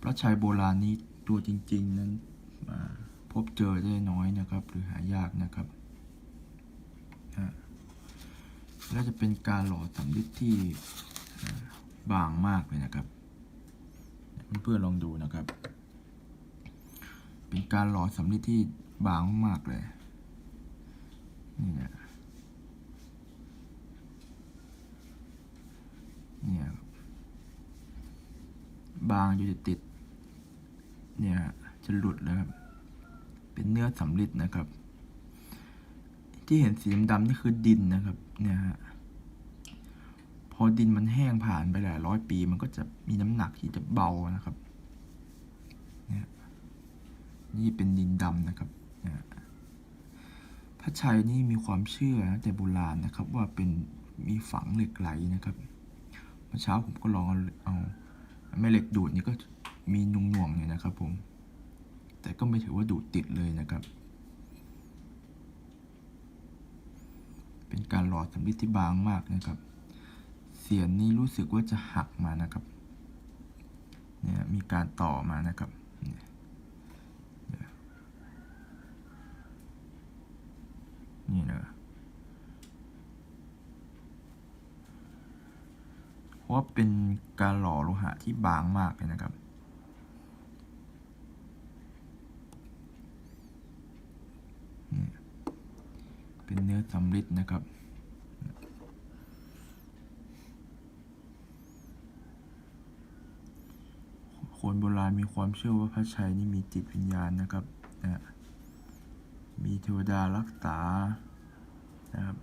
พระชัยโบราณนี้ตัวจริง ๆ นั้นพบเจอได้น้อยนะครับ หรือหายากนะครับและจะเป็นการหล่อสำริดที่บางมากเลยนะครับ เพื่อนๆลองดูนะครับ เป็นการหล่อสำริดที่บางมากเลยนี่นะเนี่ยครับบางอยู่ติดๆเนี่ยจะหลุดแล้วครับ เป็นเนื้อสำริดนะครับ ที่เห็นสีดำๆนี่คือดินนะครับ เนี่ยฮะพอดินมันแห้งผ่านไปหลายร้อยปีมันก็จะมีน้ำหนักที่จะเบานะครับเนี่ยนี่เป็นดินดำนะครับเนี่ยพระชัยนี่มีความเชื่อตั้งแต่โบราณนะครับ ว่าเป็นมีฝังเหล็กไหลนะครับเมื่อเช้าผมก็ลองเอาเอา แม่เหล็กดูดนี่ก็มีนุ่งหน่วงๆเนี่ยนะครับผม แต่ก็ไม่ถือว่าดูดติดเลยนะครับ เป็นการหล่อสำริดที่บางมากนะครับ เสียนนี้รู้สึกว่าจะหักมานะครับ เนี่ยมีการต่อมานะครับนี่ยนี่นะเพ ราะว่าเป็นการหล่อโลหะที่บางมากเลยนะครับ เป็นเนื้อสำริดนะครับคนโบราณมีความเชื่อว่าพระชัยนี่มีจิตวิญญาณนะครับนะมีเทวดารักษานะครับ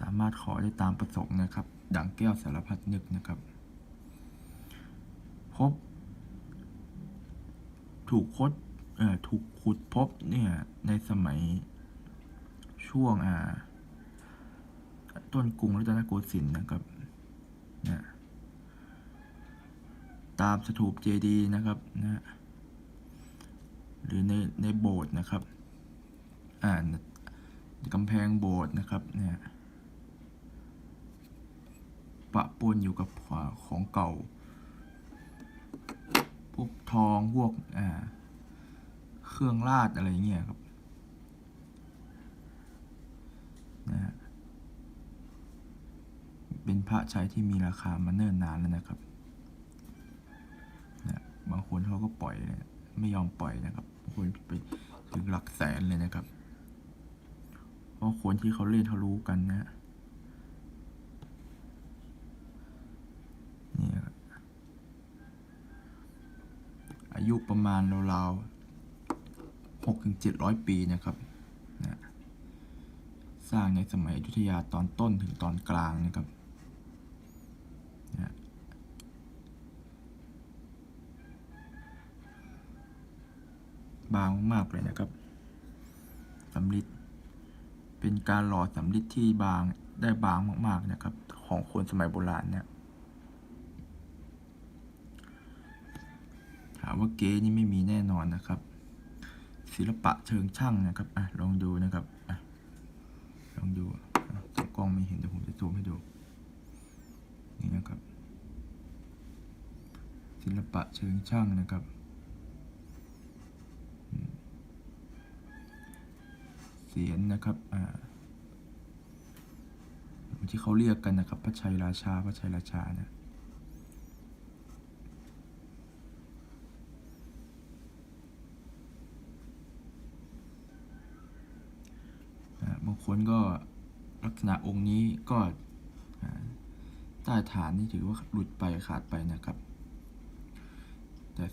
สามารถขอได้ตามประสงค์นะครับ ดังแก้วสารพัดนึกนะครับ พบ ถูกคดถูกขุดพบเนี่ยในสมัยช่วงอ่าต้นกรุงรัตนโกสินทร์นะครับเนี่ยตามสถูปเจดีนะครับนะหรือในในโบสถ์นะครับ อ่านกำแพงโบสถ์นะครับเนี่ย ปะปนอยู่กับของเก่า พวกทองพวกเครื่องราชอะไรเงี้ยครับนะฮะเป็นพระใชัยที่มีราคามาเนิ่นนานแล้วนะครับนะบางคนเขาก็ปล่อยเลยไม่ยอมปล่อยนะครับบางคนไปถึงหลักแสนเลยนะครับ เพราะคนที่เขาเล่นเขารู้กันนะนี่ครับ อายุประมาณราวๆหกถึงเจ็ดร้อยปีนะครับนะสร้างในสมัยอยุธยาตอนต้นถึงตอนกลางนะครับนะบางมากเลยนะครับสำลิดเป็นการหล่อสำลิดที่บางได้บางมากๆนะครับ ของคนสมัยโบราณเนี่ยถาม ว่าเก๊นี่ไม่มีแน่นอนนะครับ ศิลปะเชิงช่างนะครับอะลองดูนะครับอะลองดูกล้องไม่เห็นเดี๋ยวผมจะซูมให้ดูนี่นะครับ ศิลปะเชิงช่างนะครับเสียนนะครับอ่าที่เขาเรียกกันนะครับพระชัยราชาพระชัยราชานะอ่างคนก็ลักษณะองค์นี้ก็ใต้ฐานนี่ถือว่าหลุดไปขาดไปนะครับแต่